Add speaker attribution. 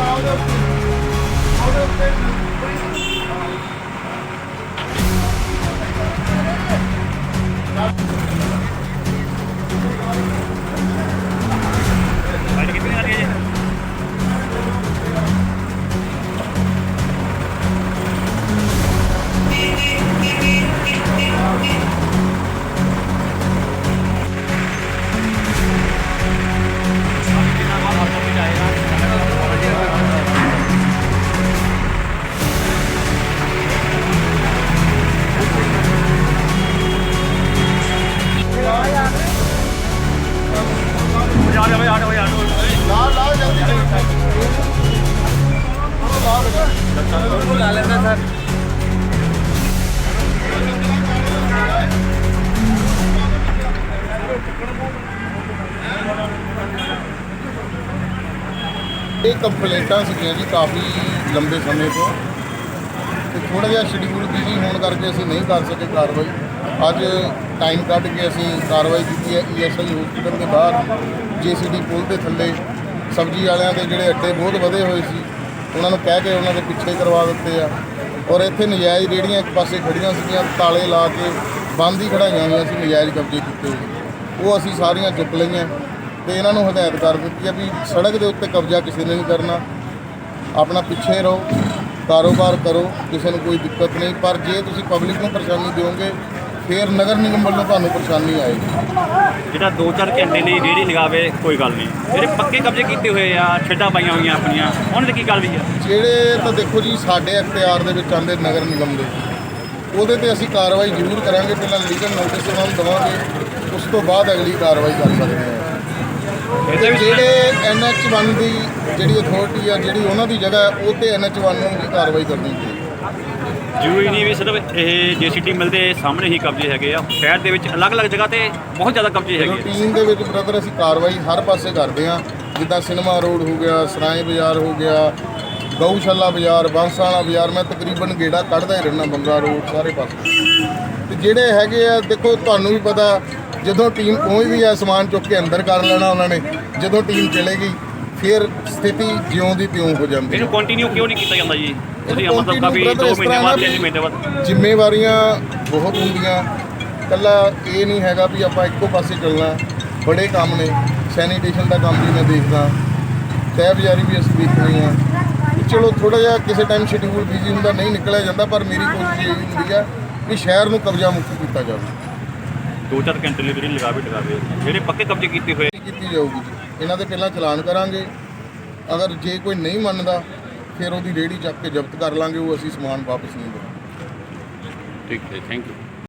Speaker 1: out of out of
Speaker 2: ਲਾ ਲੈਂਦਾ sir ਇਹ ਕੰਪਲੇਂਟਾਂ ਸੀਗੀਆਂ ਜੀ ਕਾਫੀ ਲੰਬੇ ਸਮੇਂ ਤੋਂ। ਤੇ ਥੋੜਾ ਜਿਹਾ ਸ਼ਡਿਊਲ ਬਿਜ਼ੀ ਹੋਣ ਕਰਕੇ ਅਸੀਂ ਨਹੀਂ ਕਰ ਸਕੇ ਕਾਰਵਾਈ। ਅੱਜ ਟਾਈਮ ਕੱਢ ਕੇ ਅਸੀਂ ਕਾਰਵਾਈ ਕੀਤੀ ਹੈ ਈਐਸਆਈ ਹਸਪੀਟਲ ਦੇ ਬਾਹਰ ਜੀਸੀਡੀ ਪੁਲ ਦੇ ਥੱਲੇ। ਸਬਜ਼ੀ ਵਾਲਿਆਂ ਦੇ ਜਿਹੜੇ ਅੱਡੇ ਬਹੁਤ ਵਧੇ ਹੋਏ ਸੀ। ਉਹਨਾਂ ਨੂੰ ਕਹਿ ਕੇ ਉਹਨਾਂ ਦੇ ਪਿੱਛੇ ਕਰਵਾ ਦਿੱਤੇ ਆ। ਔਰ ਇੱਥੇ ਨਜਾਇਜ਼ ਰੇੜੀਆਂ ਇੱਕ ਪਾਸੇ ਖੜੀਆਂ ਸੀਗੀਆਂ, ਤਾਲੇ ਲਾ ਕੇ ਬੰਦ ਹੀ ਖੜਾਈਆਂ ਹੋਈਆਂ ਸੀ, ਨਜਾਇਜ਼ ਕਬਜ਼ੇ ਕੀਤੇ ਹੋਏ। ਉਹ ਅਸੀਂ ਸਾਰੀਆਂ ਚੁੱਕ ਲਈਆਂ। ਤੇ ਇਹਨਾਂ ਨੂੰ ਹਦਾਇਤ ਕਰ ਦਿੱਤੀ ਆ ਵੀ ਸੜਕ ਦੇ ਉੱਤੇ ਕਬਜ਼ਾ ਕਿਸੇ ਨੇ ਨਹੀਂ ਕਰਨਾ। ਆਪਣਾ ਪਿੱਛੇ ਰਹੋ, ਕਾਰੋਬਾਰ ਕਰੋ, ਕਿਸੇ ਨੂੰ ਕੋਈ ਦਿੱਕਤ ਨਹੀਂ। ਪਰ ਜੇ ਤੁਸੀਂ ਪਬਲਿਕ ਨੂੰ ਪਰੇਸ਼ਾਨੀ ਦਿਓਗੇ ਫਿਰ ਨਗਰ ਨਿਗਮ ਵੱਲੋਂ ਤੁਹਾਨੂੰ ਪਰੇਸ਼ਾਨੀ ਆਏਗੀ
Speaker 1: ਜਿਹੜਾ 2-4 ਘੰਟੇ ਲਈ ਰੇੜੀ ਲਗਾਵੇ ਕੋਈ ਗੱਲ ਨਹੀਂ। ਜਿਹੜੇ ਪੱਕੇ ਕਬਜ਼ੇ ਕੀਤੇ ਹੋਏ ਆ ਛੱਡਾਂ ਪਾਈਆਂ ਹੋਈਆਂ ਆਪਣੀਆਂ ਉਹਨਾਂ ਦੀ ਕੀ ਗੱਲ ਵੀ ਆ?
Speaker 2: ਜਿਹੜੇ ਤਾਂ ਦੇਖੋ ਜੀ ਸਾਡੇ ਅਖਤਿਆਰ ਦੇ ਵਿੱਚ ਆਉਂਦੇ ਨਗਰ ਨਿਗਮ ਦੇ। ਉਹਦੇ ਤੇ ਅਸੀਂ ਕਾਰਵਾਈ ਜ਼ਰੂਰ ਕਰਾਂਗੇ ਪਹਿਲਾਂ ਲੀਗਲ ਨੋਟਿਸ ਉਹਨਾਂ ਨੂੰ ਦੇਵਾਂਗੇ ਉਸ ਤੋਂ ਬਾਅਦ ਅਗਲੀ ਕਾਰਵਾਈ ਕਰ ਸਕਦੇ ਹਾਂ।
Speaker 1: ਇਹਦੇ ਵਿੱਚ
Speaker 2: ਜਿਹੜੇ NH1 ਦੀ ਜਿਹੜੀ ਅਥਾਰਟੀ ਆ ਜਿਹੜੀ ਉਹਨਾਂ ਦੀ ਜਗ੍ਹਾ ਹੈ ਉਹ ਤੇ NH1 ਨੂੰ ਵੀ ਕਾਰਵਾਈ ਕਰਨੀ ਚਾਹੀਦੀ
Speaker 1: ਜ਼ਰੂਰੀ ਨਹੀਂ ਵੀ ਸਿਰਫ ਇਹ ਜੀਸੀਟੀ ਮਿਲਦੇ ਸਾਹਮਣੇ ਹੀ ਕਬਜ਼ੇ ਹੈਗੇ ਆ। ਸ਼ਹਿਰ ਦੇ ਵਿੱਚ ਅਲੱਗ-ਅਲੱਗ ਜਗ੍ਹਾ ਤੇ ਬਹੁਤ ਜ਼ਿਆਦਾ ਕਬਜ਼ੇ ਹੈਗੇ ਆ।
Speaker 2: ਰੂਟੀਨ ਦੇ ਵਿੱਚ ਬ੍ਰਦਰ ਅਸੀਂ ਕਾਰਵਾਈ ਹਰ ਪਾਸੇ ਕਰਦੇ ਹਾਂ। ਜਿੱਦਾਂ ਸਿਨੇਮਾ ਰੋਡ ਹੋ ਗਿਆ ਸਰਾਏ ਬਾਜ਼ਾਰ ਹੋ ਗਿਆ ਗਊਸ਼ਾਲਾ ਬਾਜ਼ਾਰ ਬਾਂਸਾਲਾ ਬਾਜ਼ਾਰ ਮੈਂ ਤਕਰੀਬਨ ਗੇੜਾ ਕੱਢਦਾ ਹੀ ਰਹਿਣਾ ਬੰਗਾ ਰੋਡ ਸਾਰੇ ਪਾਸੇ। ਤੇ ਜਿਹੜੇ ਹੈਗੇ ਆ ਦੇਖੋ ਤੁਹਾਨੂੰ ਵੀ ਪਤਾ ਜਦੋਂ ਟੀਮ ਪਹੁੰਚਦੀ ਆ ਸਮਾਨ ਚੁੱਕ ਕੇ ਅੰਦਰ ਕਰ ਲੈਣਾ ਉਹਨਾਂ ਨੇ ਜਦੋਂ ਟੀਮ ਚਲੇਗੀ ਫਿਰ ਸਥਿਤੀ ਜਿਉਂ ਦੀ ਤਿਉਂ ਹੋ ਜਾਂਦੀ
Speaker 1: ਇਹਨੂੰ ਕੰਟੀਨਿਊ ਕਿਉਂ ਨਹੀਂ ਕੀਤਾ ਜਾਂਦਾ ਜੀ? ਤੁਸੀਂ ਮਤਲਬ ਕਾਫੀ
Speaker 2: continue
Speaker 1: 2
Speaker 2: brother ਇਸ
Speaker 1: ਮਹੀਨੇ ਬਾਅਦ
Speaker 2: ਨਾ
Speaker 1: 3 ਮਹੀਨੇ ਬਾਅਦ।
Speaker 2: ਜ਼ਿੰਮੇਵਾਰੀਆਂ ਬਹੁਤ ਹੁੰਦੀਆਂ। ਕੱਲਾ ਇਹ ਨਹੀਂ ਹੈਗਾ ਵੀ ਆਪਾਂ ਇੱਕੋ ਪਾਸੇ ਚੱਲਣਾ। ਬੜੇ ਕੰਮ ਨੇ। ਸੈਨੀਟੇਸ਼ਨ ਦਾ ਕੰਮ ਵੀ ਮੈਂ ਦੇਖਦਾ। ਤਹਿਬਜ਼ਾਰੀ ਵੀ ਅਸੀਂ ਦੇਖਣੀ ਆ ਚਲੋ ਥੋੜਾ ਜਿਹਾ ਕਿਸੇ ਟਾਈਮ ਸ਼ਡਿਊਲ ਬਿਜ਼ੀ ਹੁੰਦਾ ਨਹੀਂ ਨਿਕਲਿਆ ਜਾਂਦਾ ਪਰ ਮੇਰੀ ਕੋਸ਼ਿਸ਼ ਇਹ ਹੁੰਦੀ ਆ ਕਿ ਸ਼ਹਿਰ ਨੂੰ ਕਬਜ਼ਾ ਮੁਕਤ ਕੀਤਾ ਜਾਵੇ।
Speaker 1: 2-4 ਘੰਟੇ ਲਈ ਰੇੜੀ ਲਗਾਵੇ ਜਿਹੜੇ ਪੱਕੇ ਕਬਜ਼ੇ ਕੀਤੇ ਹੋਏ
Speaker 2: ਕੀਤੀ ਜਾਊਗੀ ਇਹਨਾਂ ਦੇ ਪਹਿਲਾਂ ਚਲਾਨ ਕਰਾਂਗੇ। ਅਗਰ ਜੇ ਕੋਈ ਨਹੀਂ ਮੰਨਦਾ, ਫਿਰ ਉਹਦੀ ਰੇੜੀ ਚੱਕ ਕੇ ਜ਼ਬਤ ਕਰ ਲਾਂਗੇ, ਉਹ ਅਸੀਂ ਸਮਾਨ ਵਾਪਸ ਨਹੀਂ ਦੇਵਾਂਗੇ।
Speaker 1: ਠੀਕ ਹੈ ਥੈਂਕ ਯੂ